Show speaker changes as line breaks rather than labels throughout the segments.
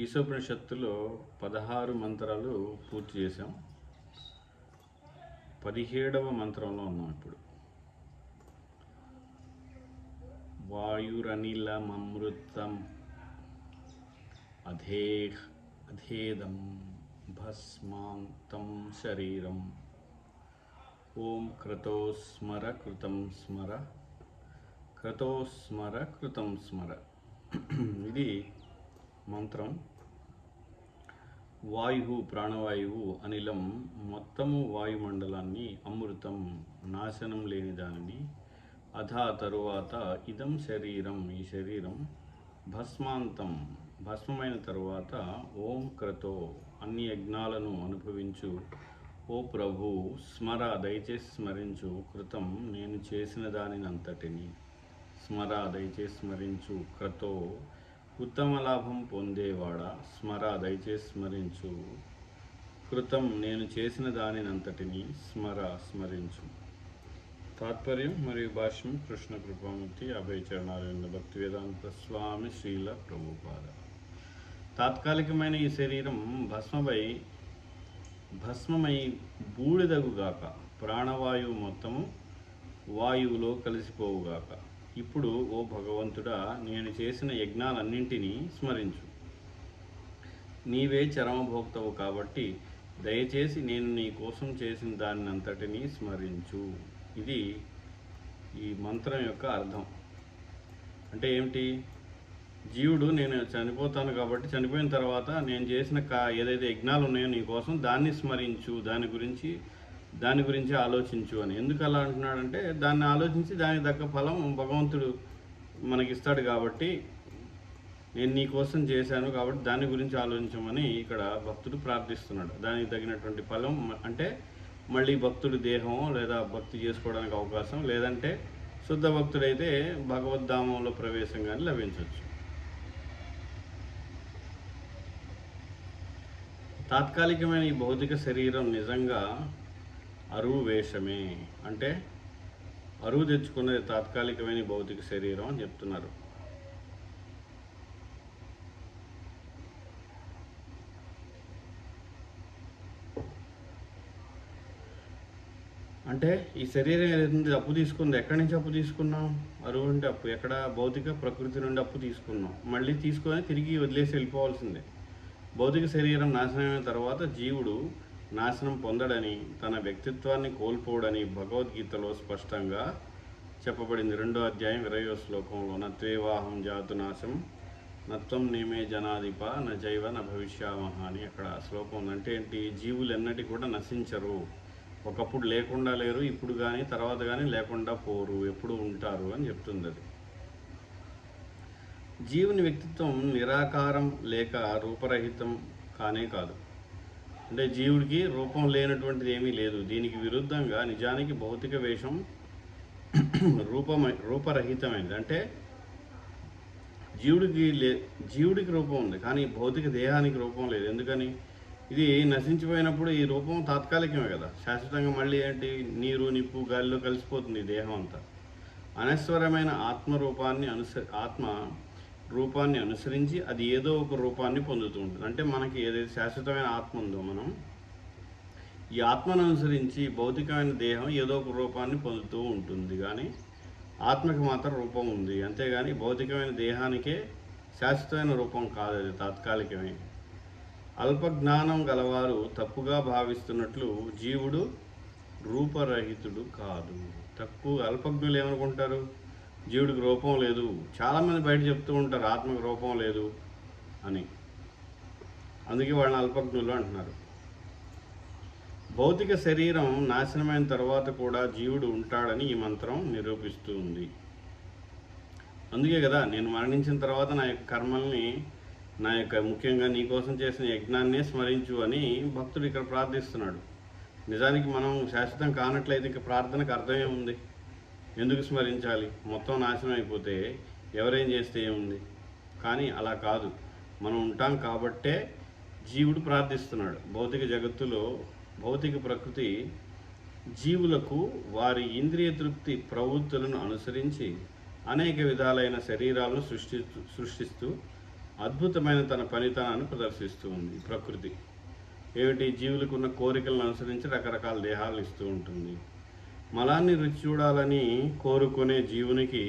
ఈశోపనిషత్తులో పదహారు మంత్రాలు పూర్తి చేశాం. పదిహేడవ మంత్రంలో ఉన్నాం ఇప్పుడు. వాయురనిలమృతం అధే అధేదం భస్మాంతం శరీరం. ఓం క్రతోస్మర కృతం స్మర క్రతోస్మర కృతం స్మర. ఇది మంత్రం. వాయువు ప్రాణవాయువు అనిలం మొత్తము వాయుమండలాన్ని అమృతం నాశనం లేని దానిని తరువాత ఇదం శరీరం ఈ శరీరం భస్మాంతం భస్మమైన తరువాత ఓం క్రతో అన్ని యజ్ఞాలను అనుభవించు. ఓ ప్రభు స్మర దయచేసి స్మరించు. కృతం నేను చేసిన దానినంతటిని. స్మర దయచేసి స్మరించు. క్రతో ఉత్తమ లాభం పొందేవాడా స్మర దయచేసి స్మరించు. కృతం నేను చేసిన దానినంతటిని స్మర స్మరించు. తాత్పర్యం మరియు భాష్యం కృష్ణ కృపామూర్తి అభయ భక్తి వేదాంత స్వామి శ్రీల ప్రభుపాద. తాత్కాలికమైన ఈ శరీరం భస్మపై భస్మమై బూడిదగుగాక ప్రాణవాయువు మొత్తము వాయువులో కలిసిపోవుగాక. ఇప్పుడు ఓ భగవంతుడా నేను చేసిన యజ్ఞాలన్నింటినీ స్మరించు. నీవే చరమభోక్తవు కాబట్టి దయచేసి నేను నీ కోసం చేసిన దాన్ని అంతటినీ స్మరించు. ఇది ఈ మంత్రం యొక్క అర్థం. అంటే ఏమిటి? జీవుడు నేను చనిపోతాను కాబట్టి చనిపోయిన తర్వాత నేను చేసిన కా ఏదైతే యజ్ఞాలు ఉన్నాయో నీ కోసం దాన్ని స్మరించు. దాని గురించి దాని గురించి ఆలోచించు అని. ఎందుకు అలా అంటున్నాడంటే దాన్ని ఆలోచించి దానికి తగ్గ ఫలం భగవంతుడు మనకిస్తాడు కాబట్టి నేను నీ కోసం చేశాను కాబట్టి దాని గురించి ఆలోచించమని ఇక్కడ భక్తుడు ప్రార్థిస్తున్నాడు. దానికి తగినటువంటి ఫలం అంటే మళ్ళీ భక్తుడి దేహం లేదా భక్తి చేసుకోవడానికి అవకాశం లేదంటే శుద్ధ భక్తుడైతే భగవద్ధామంలో ప్రవేశం కానీ లభించవచ్చు తాత్కాలికమైన ఈ భౌతిక శరీరం నిజంగా అరువు వేషమే అంటే అరువు తెచ్చుకున్నది తాత్కాలికమైన భౌతిక శరీరం అని చెప్తున్నారు. అంటే ఈ శరీరం ఏదైతే అప్పు తీసుకుంది ఎక్కడి నుంచి అప్పు తీసుకున్నాం? అరువు అంటే అప్పు. ఎక్కడ? భౌతిక ప్రకృతి నుండి అప్పు తీసుకున్నాం. మళ్ళీ తీసుకొని తిరిగి వదిలేసి వెళ్ళిపోవాల్సిందే. భౌతిక శరీరం నాశనమైన తర్వాత జీవుడు నాశనం పొందడని తన వ్యక్తిత్వాన్ని కోల్పోడని భగవద్గీతలో స్పష్టంగా చెప్పబడింది. రెండో అధ్యాయం ఇరవయో శ్లోకంలో నత్వేవాహం జాతు నాశం నత్వం నేమే జనాధిప న జైవ న భవిష్యామహ అని అక్కడ శ్లోకం ఉంది. అంటే ఏంటి? జీవులు ఎన్నటి కూడా నశించరు. ఒకప్పుడు లేకుండా లేరు ఇప్పుడు కానీ తర్వాత కానీ లేకుండా పోరు ఎప్పుడు ఉంటారు అని చెప్తుంది అది. జీవుని వ్యక్తిత్వం నిరాకారం లేక రూపరహితం కానే కాదు. అంటే జీవుడికి రూపం లేనటువంటిది ఏమీ లేదు. దీనికి విరుద్ధంగా నిజానికి భౌతిక వేషం రూపమై రూపరహితమైనది. అంటే జీవుడికి లే జీవుడికి రూపం ఉంది కానీ భౌతిక దేహానికి రూపం లేదు. ఎందుకని? ఇది నశించిపోయినప్పుడు ఈ రూపం తాత్కాలికమే కదా. శాశ్వతంగా మళ్ళీ ఏంటి? నీరు నిప్పు గాలిలో కలిసిపోతుంది దేహం అంతా. అనశ్వరమైన ఆత్మ రూపాన్ని అనుస ఆత్మ రూపాన్ని అనుసరించి అది ఏదో ఒక రూపాన్ని పొందుతూ ఉంటుంది. అంటే మనకి ఏదైతే శాశ్వతమైన ఆత్మ ఉందో మనం ఈ ఆత్మను అనుసరించి భౌతికమైన దేహం ఏదో ఒక రూపాన్ని పొందుతూ ఉంటుంది. కానీ ఆత్మకి మాత్రం రూపం ఉంది. అంతేగాని భౌతికమైన దేహానికే శాశ్వతమైన రూపం కాదు అది తాత్కాలికమే. అల్పజ్ఞానం గలవారు తప్పుగా భావిస్తున్నట్లు జీవుడు రూపరహితుడు కాదు. తక్కువ అల్పజ్ఞులు ఏమనుకుంటారు? జీవుడికి రూపం లేదు. చాలామంది బయట చెప్తూ ఉంటారు ఆత్మకు రూపం లేదు అని. అందుకే వాళ్ళని అల్పజ్ఞులు అంటున్నారు. భౌతిక శరీరం నాశనమైన తర్వాత కూడా జీవుడు ఉంటాడని ఈ మంత్రం నిరూపిస్తూ ఉంది అందుకే కదా నేను మరణించిన తర్వాత నా యొక్క కర్మల్ని నా యొక్క ముఖ్యంగా నీ కోసం చేసిన యజ్ఞాన్నే స్మరించు అని భక్తుడు ఇక్కడ ప్రార్థిస్తున్నాడు. నిజానికి మనం శాశ్వతం కానట్లయితే ఇక ప్రార్థనకు అర్థమే ఉంది ఎందుకు స్మరించాలి? మొత్తం నాశనం అయిపోతే ఎవరేం చేస్తే ఏముంది? కానీ అలా కాదు. మనం ఉంటాం కాబట్టే జీవుడు ప్రార్థిస్తున్నాడు. భౌతిక జగత్తులో భౌతిక ప్రకృతి జీవులకు వారి ఇంద్రియ తృప్తి ప్రవృత్తులను అనుసరించి అనేక విధాలైన శరీరాలను సృష్టిస్తూ సృష్టిస్తూ అద్భుతమైన తన పనితనాన్ని ప్రదర్శిస్తూ ఉంది ప్రకృతి. ఏమిటి? జీవులకు ఉన్న కోరికలను అనుసరించి రకరకాల దేహాలు ఇస్తూ ఉంటుంది. మలాన్ని రుచి చూడాలని కోరుకునే జీవునికి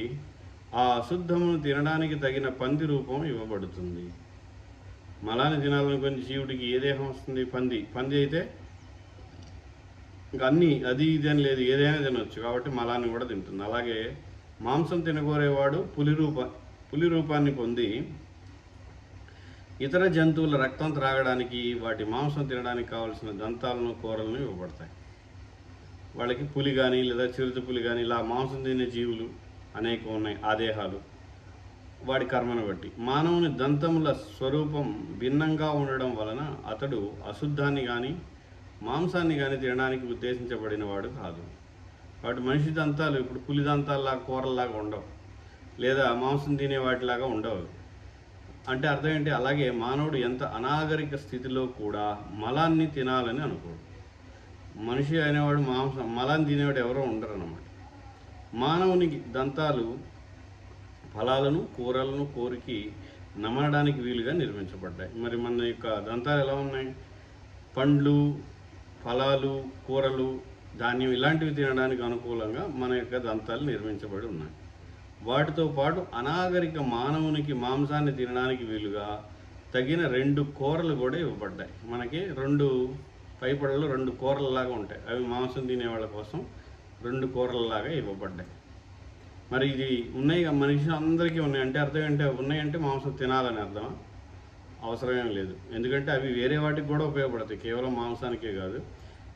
ఆ అశుద్ధమును తినడానికి తగిన పంది రూపం ఇవ్వబడుతుంది. మలాన్ని తినాలనుకునే జీవుడికి ఏ దేహం వస్తుంది? పంది. పంది అయితే ఇంకా అన్నీ అది ఇది అని లేదు. ఏదైనా తినొచ్చు. కాబట్టి మలాన్ని కూడా తింటుంది. అలాగే మాంసం తినగోరేవాడు పులి రూప పులి రూపాన్ని పొంది ఇతర జంతువుల రక్తం త్రాగడానికి వాటి మాంసం తినడానికి కావలసిన దంతాలను కూరలను ఇవ్వబడతాయి. వాళ్ళకి పులి కానీ లేదా చిరుత పులి కానీ ఇలా మాంసం తినే జీవులు అనేకం ఉన్నాయి ఆ దేహాలు. వాడి కర్మను బట్టి. మానవుని దంతముల స్వరూపం భిన్నంగా ఉండడం వలన అతడు అశుద్ధాన్ని కానీ మాంసాన్ని కానీ తినడానికి ఉద్దేశించబడిన వాడు కాదు. వాటి మనిషి దంతాలు ఇప్పుడు పులి దంతాల్లాగా కూరల్లాగా ఉండవు. లేదా మాంసం తినే వాటిలాగా ఉండవు. అంటే అర్థం ఏంటి? అలాగే మానవుడు ఎంత అనాగరిక స్థితిలో కూడా మలాన్ని తినాలని అనుకోడు. మనిషి అనేవాడు మాంసం మలాన్ని తినేవాడు ఎవరో ఉండరు అన్నమాట మానవునికి దంతాలు ఫలాలను కూరలను కోరికి నమలడానికి వీలుగా నిర్మించబడ్డాయి. మరి మన యొక్క దంతాలు ఎలా ఉన్నాయి? పండ్లు ఫలాలు కూరలు ధాన్యం ఇలాంటివి తినడానికి అనుకూలంగా మన యొక్క దంతాలు నిర్మించబడి ఉన్నాయి. వాటితో పాటు అనాగరిక మానవునికి మాంసాన్ని తినడానికి వీలుగా తగిన రెండు కూరలు కూడా ఇవ్వబడ్డాయి. మనకి రెండు పైపడలు రెండు కూరలలాగా ఉంటాయి. అవి మాంసం తినే వాళ్ళ కోసం రెండు కూరలలాగా ఇవ్వబడ్డాయి. మరి ఇది ఉన్నాయి మనిషి అందరికీ ఉన్నాయి. అంటే అర్థం ఏంటి? ఉన్నాయంటే మాంసం తినాలని అర్థం అవసరమేం లేదు. ఎందుకంటే అవి వేరే వాటికి కూడా ఉపయోగపడతాయి. కేవలం మాంసానికే కాదు.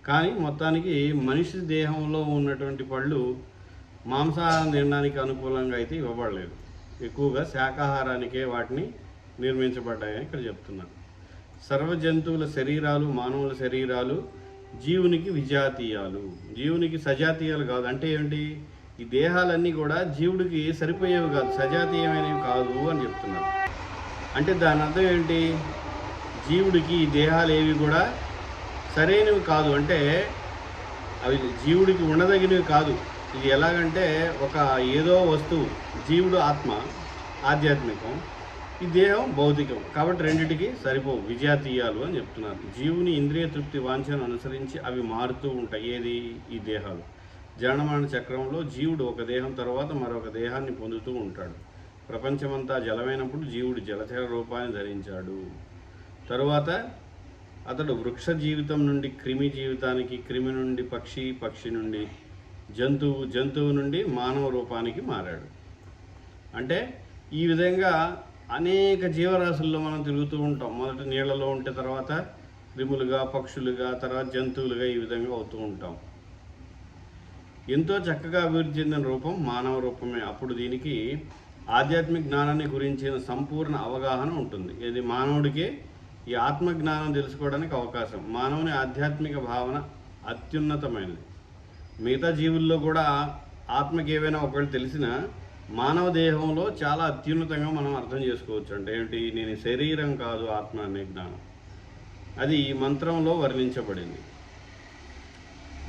కానీ మొత్తానికి మనిషి దేహంలో ఉన్నటువంటి పళ్ళు మాంసాహారం తినడానికి అనుకూలంగా అయితే ఇవ్వబడలేదు. ఎక్కువగా శాకాహారానికే వాటిని నిర్మించబడ్డాయని ఇక్కడ చెప్తున్నాను సర్వ జంతువుల శరీరాలు మానవుల శరీరాలు జీవునికి విజాతీయాలు. జీవునికి సజాతీయాలు కాదు. అంటే ఏంటి ఈ దేహాలన్నీ కూడా జీవుడికి సరిపోయేవి కాదు. సజాతీయమైనవి కాదు అని చెప్తున్నారు. అంటే దాని అర్థం ఏంటి జీవుడికి ఈ దేహాలు ఏవి కూడా సరైనవి కాదు. అంటే అవి జీవుడికి ఉండదగినవి కాదు. ఇది ఎలాగంటే ఒక ఏదో వస్తువు జీవుడు ఆత్మ ఆధ్యాత్మికం. ఈ దేహం భౌతికం. కాబట్టి రెండిటికి సరిపోవు. విజాతీయాలు అని చెప్తున్నారు. జీవుని ఇంద్రియ తృప్తి వాంఛను అనుసరించి అవి మారుతూ ఉంటాయి. ఏది? ఈ దేహాలు. జనమాన చక్రంలో జీవుడు ఒక దేహం తర్వాత మరొక దేహాన్ని పొందుతూ ఉంటాడు. ప్రపంచమంతా జలమైనప్పుడు జీవుడు జలచర రూపాన్ని ధరించాడు. తరువాత అతడు వృక్ష జీవితం నుండి క్రిమి జీవితానికి క్రిమి నుండి పక్షి పక్షి నుండి జంతువు జంతువు నుండి మానవ రూపానికి మారాడు. అంటే ఈ విధంగా అనేక జీవరాశుల్లో మనం తిరుగుతూ ఉంటాం. మొదట నీళ్ళలో ఉంటే తర్వాత క్రిములుగా పక్షులుగా తర్వాత జంతువులుగా ఈ విధంగా అవుతూ ఉంటాం. ఎంతో చక్కగా అభివృద్ధి చెందిన రూపం మానవ రూపమే. అప్పుడు దీనికి ఆధ్యాత్మిక జ్ఞానాన్ని గురించిన సంపూర్ణ అవగాహన ఉంటుంది. ఇది మానవుడికి ఈ ఆత్మ జ్ఞానం తెలుసుకోవడానికి అవకాశం. మానవుని ఆధ్యాత్మిక భావన అత్యున్నతమైనది. మిగతా జీవుల్లో కూడా ఆత్మకి ఏవైనా ఒకవేళ తెలిసినా మానవ దేహంలో చాలా అత్యున్నతంగా మనం అర్థం చేసుకోవచ్చు అంటే ఏంటి? నేను శరీరం కాదు ఆత్మ అనే జ్ఞానం. అది ఈ మంత్రంలో వర్ణించబడింది.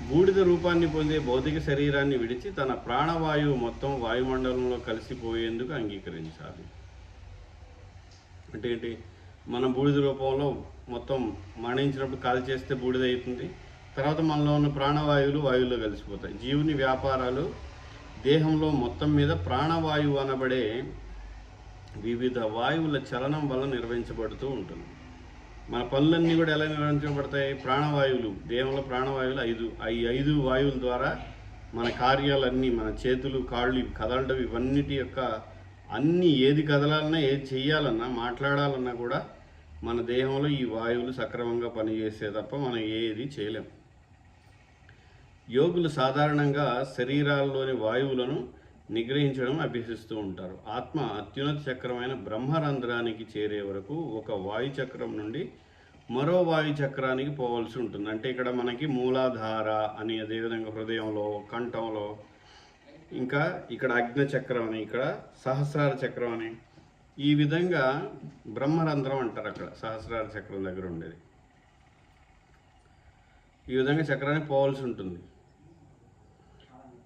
బూడిద రూపాన్ని పొందే భౌతిక శరీరాన్ని విడిచి తన ప్రాణవాయువు మొత్తం వాయుమండలంలో కలిసిపోయేందుకు అంగీకరించాలి. అంటే ఏంటి? మన బూడిద రూపంలో మొత్తం మరణించినప్పుడు కాల్ చేస్తే బూడిద అవుతుంది. తర్వాత మనలో ఉన్న ప్రాణవాయువులు వాయువులో కలిసిపోతాయి. జీవుని వ్యాపారాలు దేహంలో మొత్తం మీద ప్రాణవాయువు అనబడే వివిధ వాయువుల చలనం వల్ల నిర్వహించబడుతూ ఉంటుంది. మన పనులన్నీ కూడా ఎలా నిర్వహించబడతాయి? ప్రాణవాయువులు. దేహంలో ప్రాణవాయువులు ఐదు. ఈ ఐదు వాయువుల ద్వారా మన కార్యాలన్నీ మన చేతులు కాళ్ళు కదలడం ఇవన్నిటి యొక్క అన్ని ఏది కదలాలన్నా ఏది చెయ్యాలన్నా మాట్లాడాలన్నా కూడా మన దేహంలో ఈ వాయువులు సక్రమంగా పనిచేసే తప్ప మనం ఏది చేయలేం. యోగులు సాధారణంగా శరీరాల్లోని వాయువులను నిగ్రహించడం అభ్యసిస్తూ ఉంటారు. ఆత్మ అత్యున్నత చక్రమైన బ్రహ్మరంధ్రానికి చేరే వరకు ఒక వాయు చక్రం నుండి మరో వాయు చక్రానికి పోవాల్సి ఉంటుంది. అంటే ఇక్కడ మనకి మూలాధార అని అదేవిధంగా హృదయంలో కంఠంలో ఇంకా ఇక్కడ అగ్ని చక్రం అని ఇక్కడ సహస్రార చక్రం అని ఈ విధంగా బ్రహ్మరంధ్రం అంటారు అక్కడ సహస్రార చక్రం దగ్గర ఉండేది. ఈ విధంగా చక్రానికి పోవాల్సి ఉంటుంది.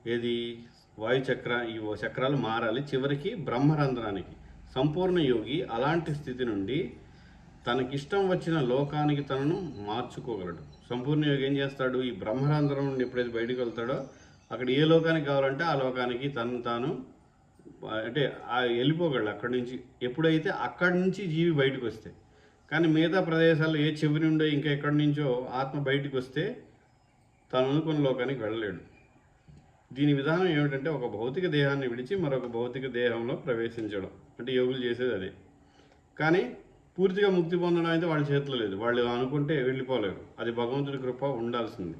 ఏది? వాయుచక్ర ఈ చక్రాలు మారాలి. చివరికి బ్రహ్మరంధ్రానికి. సంపూర్ణ యోగి అలాంటి స్థితి నుండి తనకిష్టం వచ్చిన లోకానికి తనను మార్చుకోగలడు. సంపూర్ణ యోగి ఏం చేస్తాడు? ఈ బ్రహ్మరంధ్రం నుండి ఎప్పుడైతే బయటకు వెళ్తాడో అక్కడ ఏ లోకానికి కావాలంటే ఆ లోకానికి తను తాను అంటే వెళ్ళిపోగలడు అక్కడి నుంచి. ఎప్పుడైతే అక్కడి నుంచి జీవి బయటకు వస్తే. కానీ మిగతా ప్రదేశాల్లో ఏ చెవి నుండో ఇంకా ఎక్కడి నుంచో ఆత్మ బయటకు వస్తే తను అనుకున్న లోకానికి వెళ్ళలేడు. దీని విధానం ఏమిటంటే ఒక భౌతిక దేహాన్ని విడిచి మరొక భౌతిక దేహంలో ప్రవేశించడం. అంటే యోగులు చేసేది అదే. కానీ పూర్తిగా ముక్తి పొందడం అయితే వాళ్ళ చేతిలో లేదు. వాళ్ళు అనుకుంటే వెళ్ళిపోలేరు. అది భగవంతుడి కృప ఉండాల్సింది.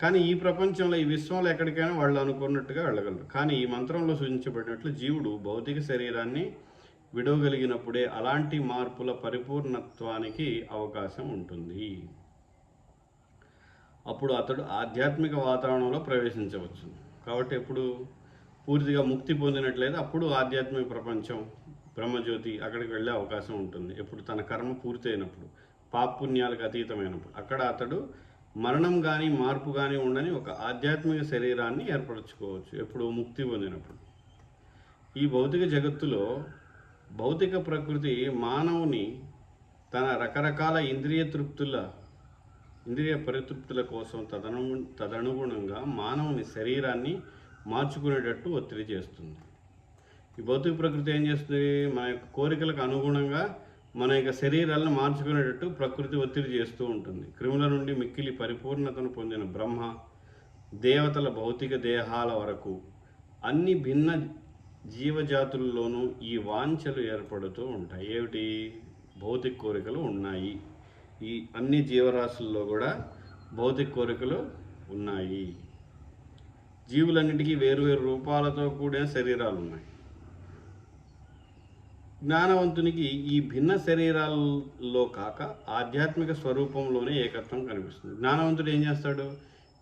కానీ ఈ ప్రపంచంలో ఈ విశ్వంలో ఎక్కడికైనా వాళ్ళు అనుకున్నట్టుగా వెళ్ళగలరు. కానీ ఈ మంత్రంలో సూచించబడినట్లు జీవుడు భౌతిక శరీరాన్ని విడవగలిగినప్పుడే అలాంటి మార్పుల పరిపూర్ణత్వానికి అవకాశం ఉంటుంది. అప్పుడు అతడు ఆధ్యాత్మిక వాతావరణంలో ప్రవేశించవచ్చు. కాబట్టి ఎప్పుడు పూర్తిగా ముక్తి పొందినట్లయితే అప్పుడు ఆధ్యాత్మిక ప్రపంచం బ్రహ్మజ్యోతి అక్కడికి వెళ్ళే అవకాశం ఉంటుంది. ఎప్పుడు తన కర్మ పూర్తయినప్పుడు పాపుణ్యాలకు అతీతమైనప్పుడు. అక్కడ అతడు మరణం కానీ మార్పు కానీ ఉండని ఒక ఆధ్యాత్మిక శరీరాన్ని ఏర్పరచుకోవచ్చు ఎప్పుడు ముక్తి పొందినప్పుడు. ఈ భౌతిక జగత్తులో భౌతిక ప్రకృతి మానవుని తన రకరకాల ఇంద్రియ తృప్తుల ఇంద్రియ పరితృప్తుల కోసం తదను తదనుగుణంగా మానవుని శరీరాన్ని మార్చుకునేటట్టు ఒత్తిడి చేస్తుంది. ఈ భౌతిక ప్రకృతి ఏం చేస్తుంది? మన యొక్క కోరికలకు అనుగుణంగా మన యొక్క శరీరాలను మార్చుకునేటట్టు ప్రకృతి ఒత్తిడి చేస్తూ ఉంటుంది. క్రిముల నుండి మిక్కిలి పరిపూర్ణతను పొందిన బ్రహ్మ దేవతల భౌతిక దేహాల వరకు అన్ని భిన్న జీవజాతుల్లోనూ ఈ వాంఛలు ఏర్పడుతూ ఉంటాయి. ఏమిటి? భౌతిక కోరికలు ఉన్నాయి. ఈ అన్ని జీవరాశుల్లో కూడా భౌతిక కోరికలు ఉన్నాయి. జీవులన్నిటికీ వేరువేరు రూపాలతో కూడిన శరీరాలు ఉన్నాయి జ్ఞానవంతునికి ఈ భిన్న శరీరాల్లో కాక ఆధ్యాత్మిక స్వరూపంలోనే ఏకత్వం కనిపిస్తుంది. జ్ఞానవంతుడు ఏం చేస్తాడు?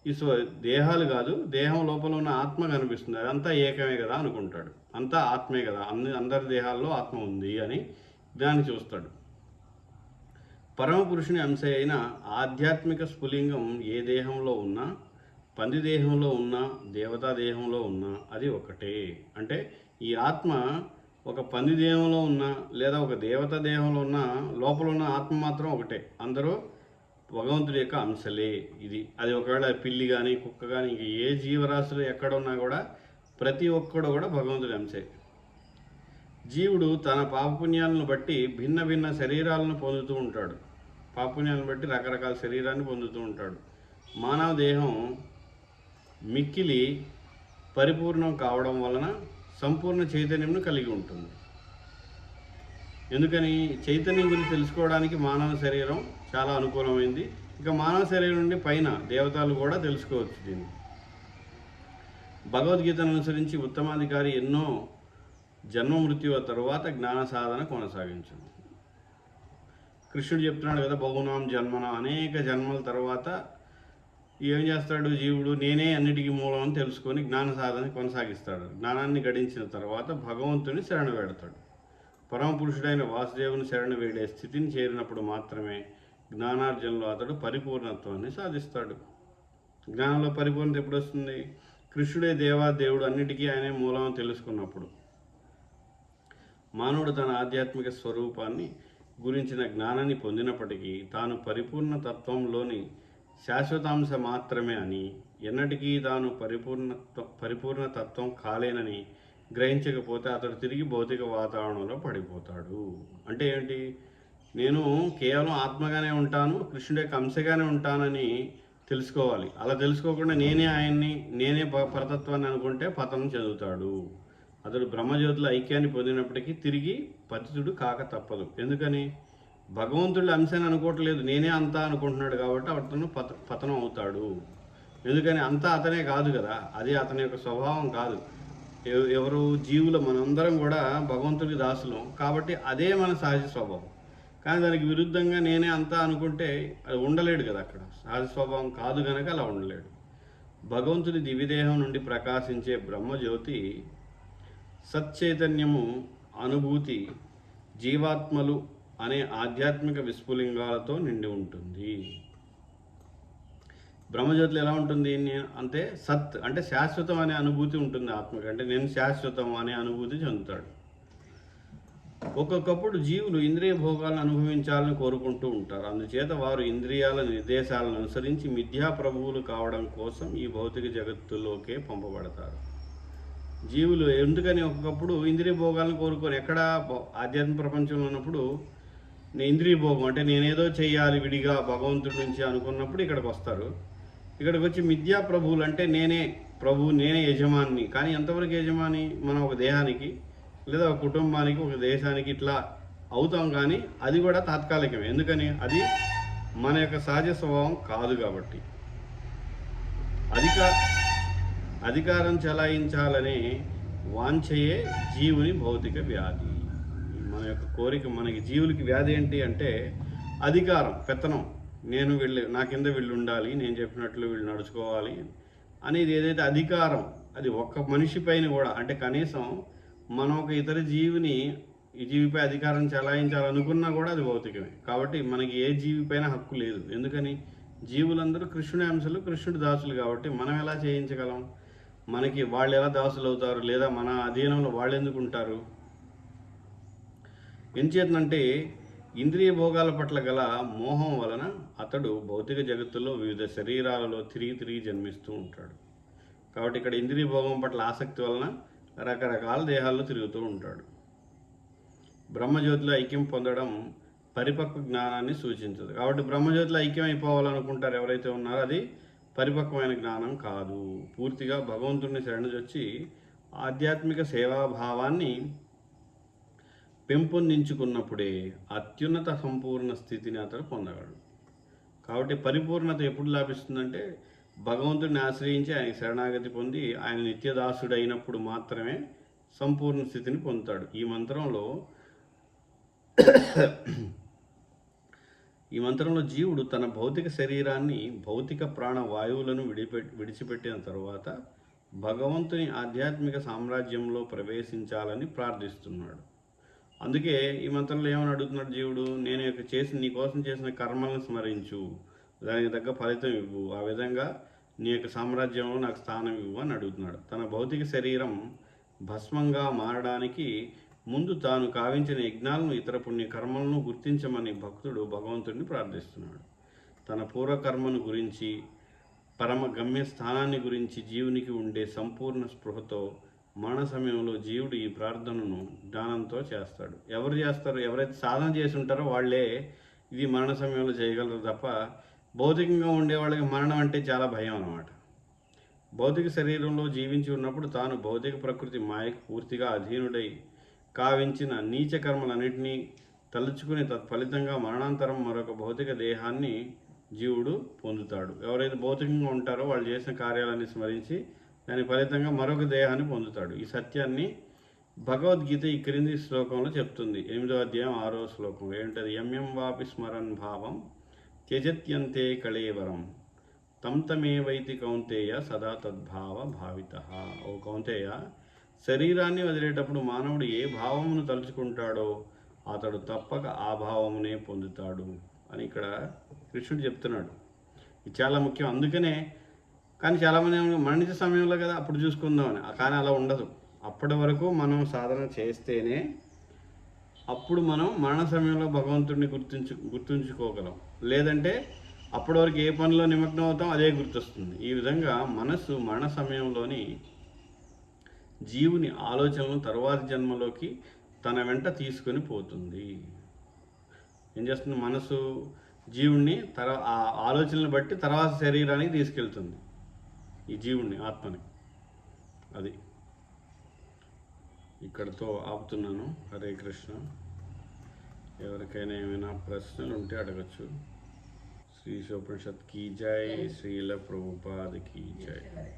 ఈ స్వ దేహాలు కాదు దేహం లోపల ఉన్న ఆత్మ కనిపిస్తుంది. అదంతా ఏకమే కదా అనుకుంటాడు. అంతా ఆత్మే కదా. అన్ని అందరి దేహాల్లో ఆత్మ ఉంది అని దాన్ని చూస్తాడు. పరమ పురుషుని అంశ అయిన ఆధ్యాత్మిక స్ఫులింగం ఏ దేహంలో ఉన్నా పంది దేహంలో ఉన్నా దేవతా దేహంలో ఉన్నా అది ఒకటే. అంటే ఈ ఆత్మ ఒక పంది దేహంలో ఉన్నా లేదా ఒక దేవత దేహంలో ఉన్న లోపల ఉన్న ఆత్మ మాత్రం ఒకటే. అందరూ భగవంతుడి యొక్క అంశలే. ఇది అది ఒకవేళ పిల్లి కానీ కుక్క కానీ ఇంక ఏ జీవరాశులు ఎక్కడున్నా కూడా ప్రతి ఒక్కడు కూడా భగవంతుడి అంశే. జీవుడు తన పాపపుణ్యాలను బట్టి భిన్న భిన్న శరీరాలను పొందుతూ ఉంటాడు. పాపపుణ్యాలను బట్టి రకరకాల శరీరాన్ని పొందుతూ ఉంటాడు. మానవ దేహం మిక్కిలి పరిపూర్ణం కావడం వలన సంపూర్ణ చైతన్యంను కలిగి ఉంటుంది. ఎందుకని? చైతన్యం గురించి తెలుసుకోవడానికి మానవ శరీరం చాలా అనుకూలమైంది. ఇక మానవ శరీరం నుండి పైన దేవతలు కూడా తెలుసుకోవచ్చు దీన్ని. భగవద్గీతను అనుసరించి ఉత్తమాధికారి ఎన్నో జన్మ మృత్యువ తరువాత జ్ఞాన సాధన కొనసాగించింది కృష్ణుడు చెప్తున్నాడు కదా బహునాం జన్మన. అనేక జన్మల తర్వాత ఏం చేస్తాడు జీవుడు? నేనే అన్నిటికీ మూలం అని తెలుసుకొని జ్ఞాన సాధన కొనసాగిస్తాడు. జ్ఞానాన్ని గడించిన తర్వాత భగవంతుని శరణ వేడతాడు. పరమ పురుషుడైన వాసుదేవుని శరణ వేడే స్థితిని చేరినప్పుడు మాత్రమే జ్ఞానార్జనలో అతడు పరిపూర్ణత్వాన్ని సాధిస్తాడు. జ్ఞానంలో పరిపూర్ణత ఎప్పుడు వస్తుంది కృష్ణుడే దేవా దేవుడు అన్నిటికీ ఆయనే మూలం తెలుసుకున్నప్పుడు. మానవుడు తన ఆధ్యాత్మిక స్వరూపాన్ని గురించిన జ్ఞానాన్ని పొందినప్పటికీ తాను పరిపూర్ణ తత్వంలోని శాశ్వతాంశ మాత్రమే అని ఎన్నటికీ తాను పరిపూర్ణత్వ పరిపూర్ణ తత్వం కాలేనని గ్రహించకపోతే అతడు తిరిగి భౌతిక వాతావరణంలో పడిపోతాడు. అంటే ఏంటి? నేను కేవలం ఆత్మగానే ఉంటాను కృష్ణుడే కంసగానే అంశగానే ఉంటానని తెలుసుకోవాలి. అలా తెలుసుకోకుండా నేనే ఆయన్ని నేనే ప- పరతత్వాన్ని అనుకుంటే పతనం చదువుతాడు అతడు బ్రహ్మజ్యోతుల ఐక్యాన్ని పొందినప్పటికీ తిరిగి పతితుడు కాక తప్పదు. ఎందుకని? భగవంతుడు అంశాన్ని అనుకోవట్లేదు. నేనే అంతా అనుకుంటున్నాడు కాబట్టి అతను పత పతనం అవుతాడు. ఎందుకని? అంతా అతనే కాదు కదా. అది అతని యొక్క స్వభావం కాదు. ఎవరు? జీవులు మనందరం కూడా భగవంతుడికి దాసులం. కాబట్టి అదే మన సహజ స్వభావం. కానీ దానికి విరుద్ధంగా నేనే అంతా అనుకుంటే అది ఉండలేడు కదా అక్కడ. సహజ స్వభావం కాదు కనుక అలా ఉండలేడు. భగవంతుడి దివిదేహం నుండి ప్రకాశించే బ్రహ్మజ్యోతి సచ్చైతన్యము అనుభూతి జీవాత్మలు అనే ఆధ్యాత్మిక విస్ఫులింగాలతో నిండి ఉంటుంది. బ్రహ్మజ్యోతిలో ఎలా ఉంటుంది అంటే సత్ అంటే శాశ్వతం అనే అనుభూతి ఉంటుంది ఆత్మకి. అంటే నేను శాశ్వతం అనే అనుభూతి చెందుతాడు. ఒక్కొక్కప్పుడు జీవులు ఇంద్రియ భోగాలను అనుభవించాలని కోరుకుంటూ ఉంటారు. అందుచేత వారు ఇంద్రియాల నిర్దేశాలను అనుసరించి మిథ్యా ప్రభువులు కావడం కోసం ఈ భౌతిక జగత్తులోకే పంపబడతారు. జీవులు. ఎందుకని ఒకప్పుడు ఇంద్రియ భోగాలను కోరుకొని ఎక్కడ భ- ఆధ్యాత్మిక ప్రపంచంలో ఉన్నప్పుడు నేను ఇంద్రియ భోగం అంటే నేనేదో చేయాలి విడిగా భగవంతుడి నుంచి అనుకున్నప్పుడు ఇక్కడికి వస్తారు. ఇక్కడికి వచ్చి మిథ్యా ప్రభువులు అంటే నేనే ప్రభు నేనే యజమాని కానీ ఎంతవరకు యజమాని? మనం ఒక దేహానికి లేదా ఒక కుటుంబానికి ఒక దేశానికి ఇట్లా అవుతాం కానీ అది కూడా తాత్కాలికమే. ఎందుకని? అది మన యొక్క సహజ స్వభావం కాదు కాబట్టి. అధిక అధికారం చెలాయించాలనే వాంఛయే జీవుని భౌతిక వ్యాధి. మన యొక్క కోరిక మనకి జీవులకి వ్యాధి ఏంటి అంటే అధికారం పెత్తనం. నేను వీళ్ళు నా కింద వీళ్ళు ఉండాలి నేను చెప్పినట్లు వీళ్ళు నడుచుకోవాలి అనేది ఏదైతే అధికారం అది ఒక్క మనిషి పైన కూడా అంటే కనీసం మనం ఒక ఇతర జీవిని ఈ జీవిపై అధికారం చెలాయించాలనుకున్నా కూడా అది భౌతికమే. కాబట్టి మనకి ఏ జీవిపైన హక్కు లేదు. ఎందుకని? జీవులందరూ కృష్ణుని అంశాలు కృష్ణుడి దాసులు కాబట్టి మనం ఎలా చేయించగలం? మనకి వాళ్ళు ఎలా దాసులు అవుతారు లేదా మన అధీనంలో వాళ్ళు ఎందుకు ఉంటారు? ఎంచేతనంటే ఇంద్రియ భోగాల పట్ల గల మోహం వలన అతడు భౌతిక జగత్తులో వివిధ శరీరాలలో తిరిగి తిరిగి జన్మిస్తూ ఉంటాడు. కాబట్టి ఇక్కడ ఇంద్రియ భోగం పట్ల ఆసక్తి వలన రకరకాల దేహాల్లో తిరుగుతూ ఉంటాడు. బ్రహ్మజ్యోతిలో ఐక్యం పొందడం పరిపక్వ జ్ఞానాన్ని సూచించదు. కాబట్టి బ్రహ్మజ్యోతిలో ఐక్యం అయిపోవాలనుకుంటారు ఎవరైతే ఉన్నారో అది పరిపక్వమైన జ్ఞానం కాదు. పూర్తిగా భగవంతుడిని శరణజొచ్చి ఆధ్యాత్మిక సేవాభావాన్ని పెంపొందించుకున్నప్పుడే అత్యున్నత సంపూర్ణ స్థితిని అతడు పొందగలడు. కాబట్టి పరిపూర్ణత ఎప్పుడు లాభిస్తుందంటే భగవంతుడిని ఆశ్రయించి ఆయన శరణాగతి పొంది ఆయన నిత్యదాసుడైనప్పుడు మాత్రమే సంపూర్ణ స్థితిని పొందుతాడు. ఈ మంత్రంలో ఈ మంత్రంలో జీవుడు తన భౌతిక శరీరాన్ని భౌతిక ప్రాణ వాయువులను విడిపె విడిచిపెట్టిన తరువాత భగవంతుని ఆధ్యాత్మిక సామ్రాజ్యంలో ప్రవేశించాలని ప్రార్థిస్తున్నాడు. అందుకే ఈ మంత్రంలో ఏమని అడుగుతున్నాడు జీవుడు? నేను యొక్క చేసి నీ కోసం చేసిన కర్మలను స్మరించు. దానికి తగ్గ ఫలితం ఇవ్వు. ఆ విధంగా నీ యొక్క సామ్రాజ్యంలో నాకు స్థానం ఇవ్వు అని అడుగుతున్నాడు. తన భౌతిక శరీరం భస్మంగా మారడానికి ముందు తాను కావించిన యజ్ఞాలను ఇతర పుణ్య కర్మలను గుర్తించమని భక్తుడు భగవంతుడిని ప్రార్థిస్తున్నాడు. తన పూర్వకర్మను గురించి పరమ గమ్య స్థానాన్ని గురించి జీవునికి ఉండే సంపూర్ణ స్పృహతో మరణ సమయంలో జీవుడు ఈ ప్రార్థనను జ్ఞానంతో చేస్తాడు. ఎవరు చేస్తారు ఎవరైతే సాధన చేసి ఉంటారో వాళ్ళే ఇది మరణ సమయంలో చేయగలరు తప్ప భౌతికంగా ఉండే వాళ్ళకి మరణం అంటే చాలా భయం అన్నమాట. భౌతిక శరీరంలో జీవించి ఉన్నప్పుడు తాను భౌతిక ప్రకృతి మాయకు పూర్తిగా అధీనుడై కావించిన నీచ కర్మలన్నింటినీ తలుచుకుని తత్ఫలితంగా మరణాంతరం మరొక భౌతిక దేహాన్ని జీవుడు పొందుతాడు. ఎవరైతే భౌతికంగా ఉంటారో వాళ్ళు చేసిన కార్యాలన్నీ స్మరించి దాని ఫలితంగా మరొక దేహాన్ని పొందుతాడు. ఈ సత్యాన్ని భగవద్గీత ఈ క్రింది శ్లోకంలో చెప్తుంది. ఎనిమిదో అధ్యాయం ఆరో శ్లోకం. ఏంటది ఎంఎం వాపి స్మరన్ భావం త్యజత్యంతే కళేవరం తం తమేవైతి కౌంతేయ సదా తద్భావ భావిత. ఓ కౌంతేయ శరీరాన్ని వదిలేటప్పుడు మానవుడు ఏ భావమును తలుచుకుంటాడో అతడు తప్పక ఆ భావమునే పొందుతాడు అని ఇక్కడ కృష్ణుడు చెప్తున్నాడు. ఇది చాలా ముఖ్యం. అందుకనే కానీ చాలామంది మరణించే సమయంలో కదా అప్పుడు చూసుకుందామని. కానీ అలా ఉండదు. అప్పటి వరకు మనం సాధన చేస్తేనే అప్పుడు మనం మరణ సమయంలో భగవంతుడిని గుర్తుంచు గుర్తుంచుకోగలం. లేదంటే అప్పటి వరకు ఏ పనిలో నిమగ్నం అవుతాం అదే గుర్తొస్తుంది. ఈ విధంగా మనస్సు మరణ సమయంలోని జీవుని ఆలోచనలను తర్వాతి జన్మలోకి తన వెంట తీసుకొని పోతుంది. ఏం చేస్తుంది? మనసు జీవుణ్ణి తర ఆ ఆలోచనలు బట్టి తర్వాత శరీరానికి తీసుకెళ్తుంది. ఈ జీవుణ్ణి ఆత్మని. అది. ఇక్కడతో ఆపుతున్నాను. హరే కృష్ణ. ఎవరికైనా ఏమైనా ప్రశ్నలు ఉంటే అడగచ్చు. శ్రీ సోపనిషత్ కీ జాయ్ శ్రీల ప్రభుపాద్ కీ జాయ్